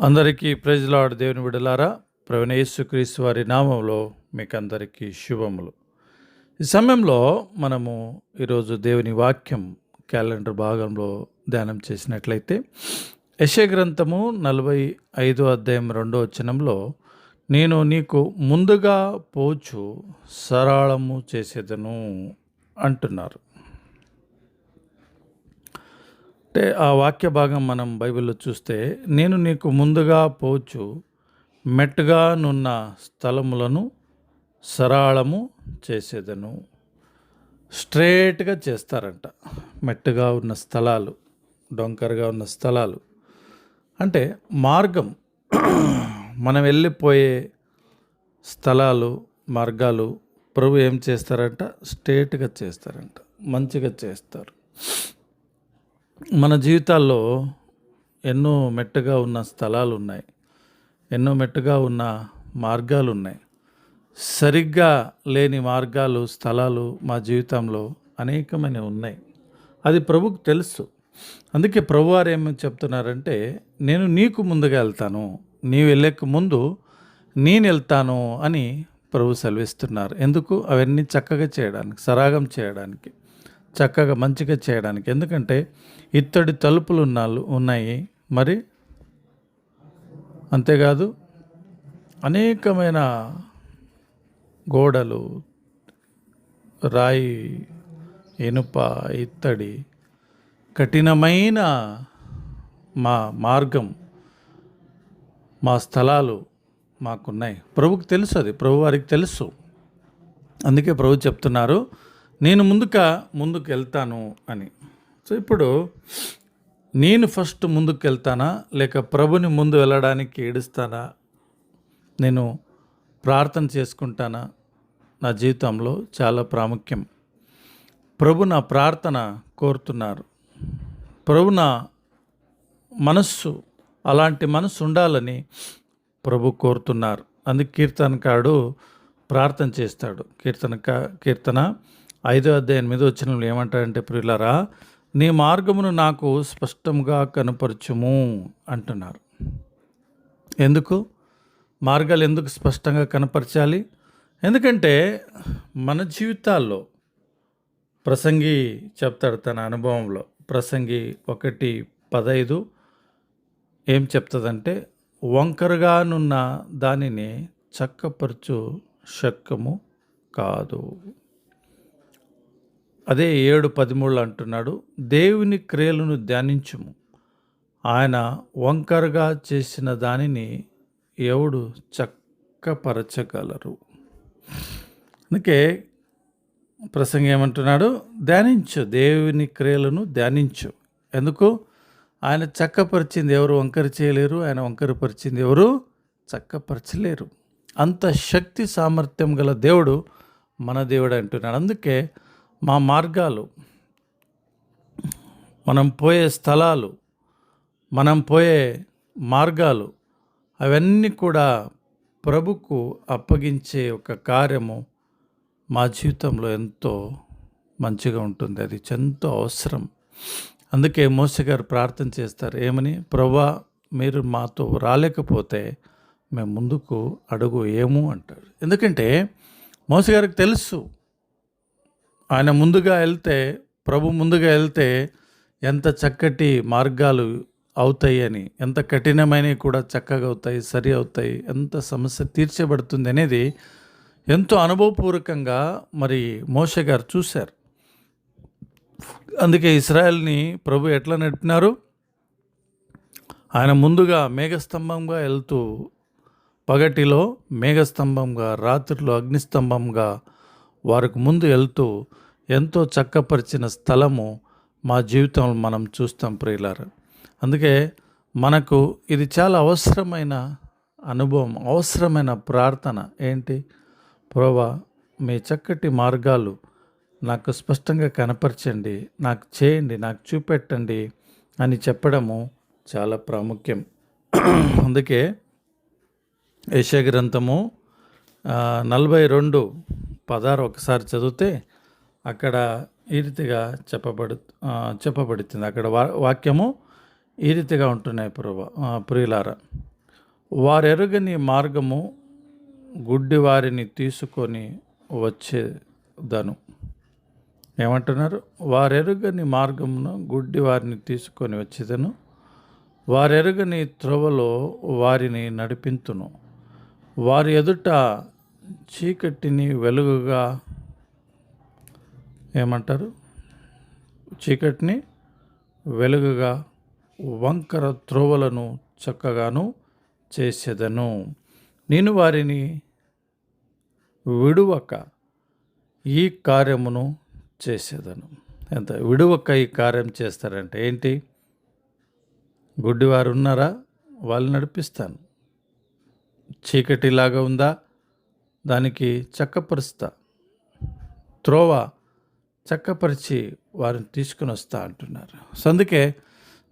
అందరికీ ప్రజలాడు దేవుని విడలారా ప్రవీణ యేసుక్రీస్తు వారి నామంలో మీకు అందరికీ శుభములు. ఈ సమయంలో మనము ఈరోజు దేవుని వాక్యం క్యాలెండర్ భాగంలో ధ్యానం చేసినట్లయితే యశ గ్రంథము నలభై ఐదో అధ్యాయం రెండో వచనంలో నేను నీకు ముందుగా పోచు సరళము చేసేదను అంటున్నారు. అంటే ఆ వాక్య భాగం మనం బైబిల్లో చూస్తే నేను నీకు ముందుగా పోచు మెట్టుగా నున్న స్థలములను సరళము చేసేదను. స్ట్రేట్గా చేస్తారంట. మెట్టుగా ఉన్న స్థలాలు డొంకరగా ఉన్న స్థలాలు. అంటే మార్గం మనం వెళ్ళిపోయే స్థలాలు మార్గాలు ప్రభు ఏం చేస్తారంట? స్ట్రేట్గా చేస్తారంట. మంచిగా చేస్తారు. మన జీవితాల్లో ఎన్నో మెట్టుగా ఉన్న స్థలాలు ఉన్నాయి ఎన్నో మెట్టుగా ఉన్న మార్గాలు ఉన్నాయి సరిగ్గా లేని మార్గాలు స్థలాలు మా జీవితంలో అనేకమైన ఉన్నాయి. అది ప్రభుకు తెలుసు. అందుకే ప్రభు వారు ఏమి చెప్తున్నారంటే నేను నీకు ముందుగా వెళ్తాను. నీవు వెళ్ళక ముందు నేను వెళ్తాను అని ప్రభు సెలవిస్తున్నారు. ఎందుకు? అవన్నీ చక్కగా చేయడానికి సరాగం చేయడానికి. చక్కగా మంచిగా చేయడానికి. ఎందుకంటే ఇత్తడి తలుపులు ఉన్నాళ్ళు ఉన్నాయి. మరి అంతేకాదు అనేకమైన గోడలు రాయి ఇనుప ఇత్తడి కఠినమైన మా మార్గం మా స్థలాలు మాకున్నాయి. ప్రభుకు తెలుసు అది. ప్రభు వారికి తెలుసు. అందుకే ప్రభు చెప్తున్నారు నేను ముందుక ముందుకు వెళ్తాను అని. సో ఇప్పుడు నేను ఫస్ట్ ముందుకు వెళ్తానా లేక ప్రభుని ముందు వెళ్ళడానికి ఏడుస్తానా? నేను ప్రార్థన చేసుకుంటానా? నా జీవితంలో చాలా ప్రాముఖ్యం. ప్రభు నా ప్రార్థన కోరుతున్నారు. ప్రభు నా మనస్సు అలాంటి మనస్సు ఉండాలని ప్రభు కోరుతున్నారు. అందుకే కీర్తనకాడు ప్రార్థన చేస్తాడు. కీర్తనక కీర్తన ఐదో అధ్యాయం మీద వచ్చిన ఏమంటాడంటే ప్రియులరా నీ మార్గమును నాకు స్పష్టంగా కనపరచుము అంటున్నారు. ఎందుకు? మార్గాలు ఎందుకు స్పష్టంగా కనపరచాలి? ఎందుకంటే మన జీవితాల్లో ప్రసంగి చెప్తాడు తన అనుభవంలో. ప్రసంగి ఒకటి పదైదు ఏం చెప్తుందంటే వంకరగానున్న దానిని చక్కపరచు శక్కము కాదు. అదే ఏడు పదిమూడు అంటున్నాడు దేవుని క్రియలను ధ్యానించుము. ఆయన వంకరగా చేసిన దానిని ఎవడు చక్కపరచగలరు? అందుకే ప్రసంగం ఏమంటున్నాడు ధ్యానించు దేవుని క్రియలను ధ్యానించు. ఎందుకు? ఆయన చక్కపరిచింది ఎవరు? వంకర చేయలేరు. ఆయన వంకరపరిచింది ఎవరు? చక్కపరచలేరు. అంత శక్తి సామర్థ్యం గల దేవుడు మన దేవుడు అంటున్నాడు. అందుకే మా మార్గాలు మనం పోయే స్థలాలు మనం పోయే మార్గాలు అవన్నీ కూడా ప్రభుకు అప్పగించే ఒక కార్యము మా జీవితంలో ఎంతో మంచిగా ఉంటుంది. అది ఎంతో అవసరం. అందుకే మోస గారు ప్రార్థన చేస్తారు. ఏమని? ప్రభా మీరు మాతో రాలేకపోతే మేము ముందుకు అడుగు ఏము? అంటారు. ఎందుకంటే మోస గారికి తెలుసు ఆయన ముందుగా వెళ్తే ప్రభు ముందుగా వెళ్తే ఎంత చక్కటి మార్గాలు అవుతాయి అని ఎంత కఠినమైనవి కూడా చక్కగా అవుతాయి సరి అవుతాయి ఎంత సమస్య తీర్చబడుతుంది అనేది ఎంతో అనుభవపూర్వకంగా మరి మోష గారు చూశారు. అందుకే ఇస్రాయల్ని ప్రభు ఎట్లా నడిపినారు? ఆయన ముందుగా మేఘస్తంభంగా వెళ్తూ పగటిలో మేఘస్తంభంగా రాత్రిలో అగ్నిస్తంభంగా వారికి ముందు వెళ్తూ ఎంతో చక్కపరిచిన స్థలము మా జీవితంలో మనం చూస్తాం ప్రియులారు. అందుకే మనకు ఇది చాలా అవసరమైన అనుభవం అవసరమైన ప్రార్థన. ఏంటి? ప్రభా మీ చక్కటి మార్గాలు నాకు స్పష్టంగా కనపరచండి నాకు చేయండి నాకు చూపెట్టండి అని చెప్పడము చాలా ప్రాముఖ్యం. అందుకే యశగ్రంథము నలభై రెండు పదారు ఒకసారి చదివితే అక్కడ ఈ రీతిగా చెప్పబడు చెప్పబడుతుంది. అక్కడ వా వాక్యము ఈ రీతిగా ఉంటున్నాయి ప్రభు ప్రియులారా. వారెరుగని మార్గము గుడ్డి వారిని తీసుకొని వచ్చేదను. ఏమంటున్నారు? వారెరుగని మార్గమును గుడ్డి వారిని తీసుకొని వచ్చేదను. వారెరుగని త్రవలో వారిని నడిపింతును. వారి ఎదుట చీకటిని వెలుగుగా ఏమంటారు? చీకటిని వెలుగుగా వంకర త్రోవలను చక్కగాను చేసేదను. నేను వారిని విడువక ఈ కార్యమును చేసేదను. ఎంత విడువక ఈ కార్యం చేస్తారంటే ఏంటి? గుడ్డివారు ఉన్నారా? వాళ్ళు నడిపిస్తాను. చీకటిలాగా ఉందా? దానికి చక్కపరుస్తా. త్రోవ చక్కపరిచి వారిని తీసుకుని వస్తా అంటున్నారు. సో అందుకే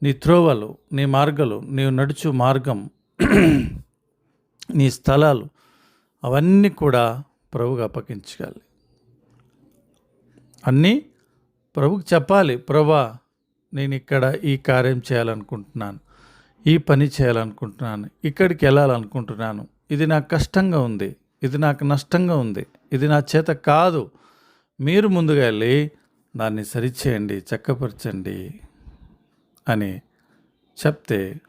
నీ త్రోవలు నీ మార్గాలు నీవు నడుచు మార్గం నీ స్థలాలు అవన్నీ కూడా ప్రభుగా అప్పగించాలి అన్నీ ప్రభుకి చెప్పాలి ప్రభా నేను ఇక్కడ ఈ కార్యం చేయాలనుకుంటున్నాను ఈ పని చేయాలనుకుంటున్నాను ఇక్కడికి వెళ్ళాలనుకుంటున్నాను. ఇది నాకు కష్టంగా ఉంది ఇది నాకు నష్టంగా ఉంది ఇది నా చేత కాదు మీరు ముందుగా వెళ్ళి దాన్ని సరిచేయండి చక్కపరచండి అని చెప్తే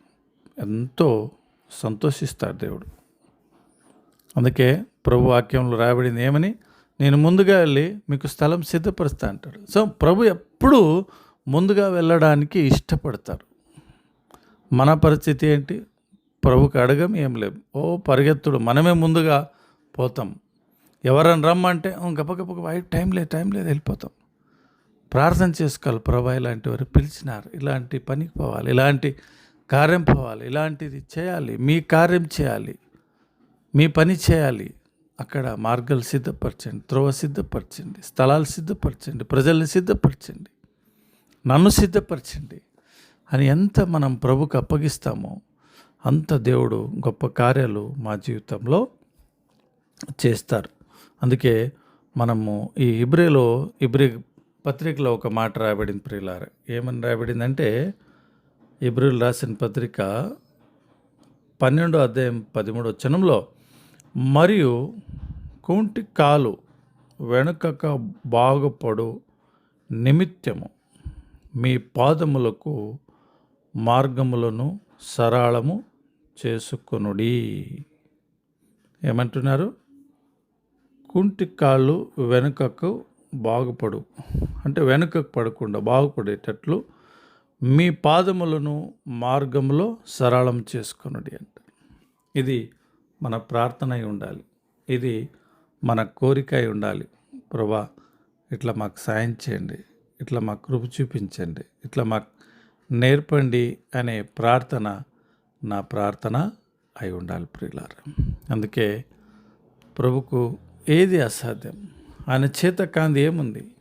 ఎంతో సంతోషిస్తాడు దేవుడు. అందుకే ప్రభు వాక్యంలో రాబడింది ఏమని? నేను ముందుగా వెళ్ళి మీకు స్థలం సిద్ధపరుస్తా అంటాడు. సో ప్రభు ఎప్పుడూ ముందుగా వెళ్ళడానికి ఇష్టపడతారు. మన పరిస్థితి ఏంటి? ప్రభుకి అడగం ఏం లేవు ఓ పరిగెత్తుడు మనమే ముందుగా పోతాం. ఎవరని రమ్మంటే గప్పగప్ప వైట్ టైం లేదు టైం లేదు వెళ్ళిపోతాం. ప్రార్థన చేసుకోవాలి ప్రభా ఇలాంటి వారు పిలిచినారు. ఇలాంటి పనికి పోవాలి ఇలాంటి కార్యం పోవాలి ఇలాంటిది చేయాలి మీ కార్యం చేయాలి మీ పని చేయాలి. అక్కడ మార్గాలు సిద్ధపరచండి త్రోవ సిద్ధపరచండి స్థలాలు సిద్ధపరచండి ప్రజల్ని సిద్ధపరచండి నన్ను సిద్ధపరచండి అని ఎంత మనం ప్రభుకు అప్పగిస్తామో అంత దేవుడు గొప్ప కార్యాలు మా జీవితంలో చేస్తారు. అందుకే మనము ఈ ఇబ్రేలో ఇబ్రి పత్రికలో ఒక మాట రాయబడింది ప్రియులార. ఏమని రాయబడిందంటే ఇబ్రిల్ రాసిన పత్రిక పన్నెండో అధ్యాయం పదిమూడో చనంలో మరియు కుంటి కాలు వెనుకక బాగుపడు నిమిత్తము మీ పాదములకు మార్గములను సరళము చేసుకొనుడి. ఏమంటున్నారు? కుంటి కాళ్ళు వెనుకకు బాగుపడు. అంటే వెనుకకు పడకుండా బాగుపడేటట్లు మీ పాదములను మార్గంలో సరళం చేసుకొనుడి అంట. ఇది మన ప్రార్థన అయి ఉండాలి. ఇది మన కోరిక అయి ఉండాలి. ప్రభా ఇట్లా మాకు సాయం చేయండి. ఇట్లా మాకు కృప చూపించండి. ఇట్లా మాకు నేర్పండి అనే ప్రార్థన నా ప్రార్థన అయి ఉండాలి ప్రియులార. అందుకే ప్రభుకు ఏది అసాధ్యం? ఆయన చేత కాంది ఏముంది?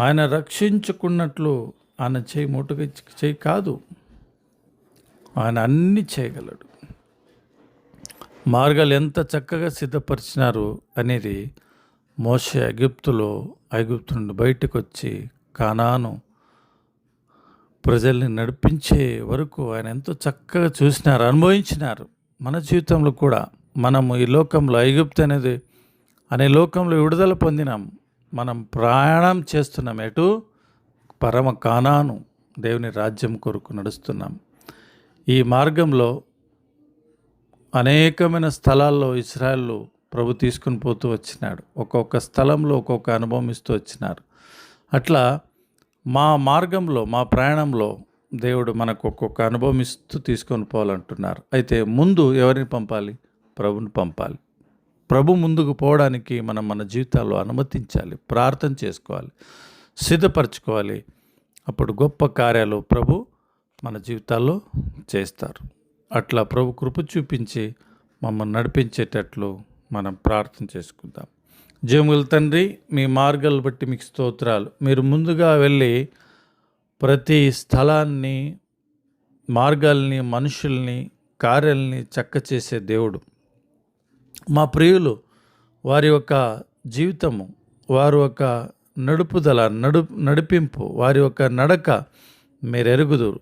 ఆయన రక్షించుకున్నట్లు ఆయన చేయి మూటగా చేయి కాదు. ఆయన అన్నీ చేయగలడు. మార్గాలు ఎంత చక్కగా సిద్ధపరిచినారు అనేది మోసే ఎగిప్తులో ఐగుప్తు నుండి బయటకు వచ్చి కానాను ప్రజల్ని నడిపించే వరకు ఆయన ఎంతో చక్కగా చూసినారు అనుభవించినారు. మన జీవితంలో కూడా మనము ఈ లోకంలో ఐగుప్తు అనేది అనే లోకంలో విడుదల పొందినాం. మనం ప్రయాణం చేస్తున్నాం ఎటు? పరమ కానాను దేవుని రాజ్యం కొరకు నడుస్తున్నాం. ఈ మార్గంలో అనేకమైన స్థలాల్లో ఇస్రాయల్లో ప్రభు తీసుకుని పోతూ వచ్చినాడు. ఒక్కొక్క స్థలంలో ఒక్కొక్క అనుభవం ఇస్తూ వచ్చినారు. అట్లా మా మార్గంలో మా ప్రయాణంలో దేవుడు మనకు ఒక్కొక్క అనుభవం ఇస్తూ తీసుకొని పోవాలంటున్నారు. అయితే ముందు ఎవరిని పంపాలి? ప్రభుని పంపాలి. ప్రభు ముందుకు పోవడానికి మనం మన జీవితాల్లో అనుమతించాలి ప్రార్థన చేసుకోవాలి సిద్ధపరచుకోవాలి. అప్పుడు గొప్ప కార్యాలు ప్రభు మన జీవితాల్లో చేస్తారు. అట్లా ప్రభు కృప చూపించి మమ్మల్ని నడిపించేటట్లు మనం ప్రార్థన చేసుకుందాం. జీవముల తండ్రి మీ మార్గాలు బట్టి మీకు స్తోత్రాలు. మీరు ముందుగా వెళ్ళి ప్రతి స్థలాన్ని మార్గాల్ని మనుషుల్ని కార్యాలని చక్క చేసే దేవుడు. మా ప్రియులు వారి యొక్క జీవితము వారి యొక్క నడుపుదల నడు నడిపింపు వారి యొక్క నడక మీరు ఎరుగుదురు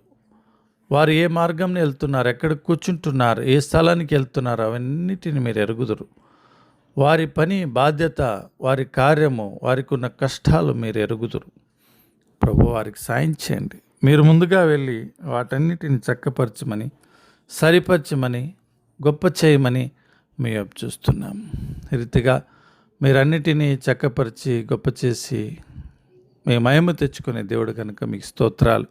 వారు ఏ మార్గంని వెళ్తున్నారు ఎక్కడ కూర్చుంటున్నారు ఏ స్థలానికి వెళ్తున్నారు అవన్నిటిని మీరు ఎరుగుదురు వారి పని బాధ్యత వారి కార్యము వారికి ఉన్న కష్టాలు మీరు ఎరుగుదురు ప్రభు వారికి సాయం చేయండి. మీరు ముందుగా వెళ్ళి వాటన్నిటిని చక్కపరచమని సరిపరచమని గొప్ప చేయమని మీ అప్ చూస్తున్నాం. ఈ రీతిగా మీరన్నిటినీ చక్కపరిచి గొప్ప చేసి మీ మహిమ తెచ్చుకునే దేవుడు కనుక మీకు స్తోత్రాలు.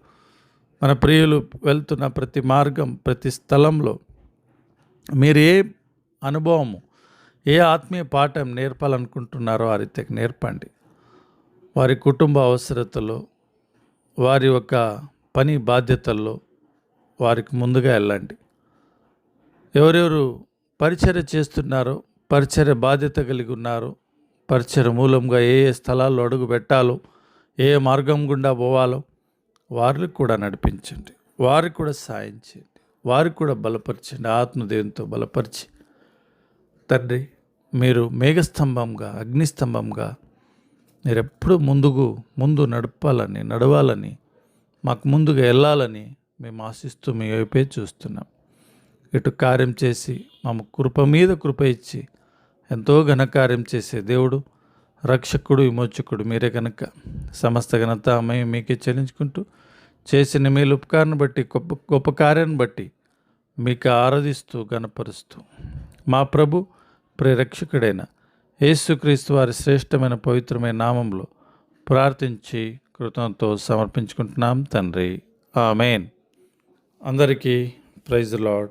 మన ప్రియులు వెళ్తున్న ప్రతి మార్గం ప్రతి స్థలంలో మీరు ఏ అనుభవము ఏ ఆత్మీయ పాఠం నేర్పాలనుకుంటున్నారో ఆ రీతికి నేర్పండి. వారి కుటుంబ అవసరతలో వారి యొక్క పని బాధ్యతల్లో వారికి ముందుగా వెళ్ళండి. ఎవరెవరు పరిచర్య చేస్తున్నారు పరిచర్య బాధ్యత కలిగి ఉన్నారు. పరిచర్య మూలంగా ఏ ఏ స్థలాల్లో అడుగు పెట్టాలో ఏ ఏ మార్గం గుండా పోవాలో వారికి కూడా నడిపించండి. వారికి కూడా సాయం చేయండి. వారికి కూడా బలపరచండి. ఆత్మదేవంతో బలపరిచి తండ్రి మీరు మేఘస్తంభంగా అగ్నిస్తంభంగా మీరు ఎప్పుడు ముందుకు ముందు నడపాలని నడవాలని మాకు ముందుగా వెళ్ళాలని మేము ఆశిస్తూ మీ వైపే చూస్తున్నాం. ఇటు కార్యం చేసి మా కృప మీద కృప ఇచ్చి ఎంతో ఘనకార్యం చేసే దేవుడు రక్షకుడు విమోచకుడు మీరే కనుక సమస్త ఘనత మేము మీకే చెల్లించుకుంటూ చేసిన మేలు ఉపకారాన్ని బట్టి గొప్ప గొప్ప కార్యాన్ని బట్టి మీకు ఆరాధిస్తూ గణపరుస్తూ మా ప్రభు ప్రరక్షకుడైన యేసుక్రీస్తు వారి శ్రేష్టమైన పవిత్రమైన నామంలో ప్రార్థించి కృతంతో సమర్పించుకుంటున్నాం తండ్రి. ఆమెన్. అందరికీ ప్రైజ్ లార్డ్.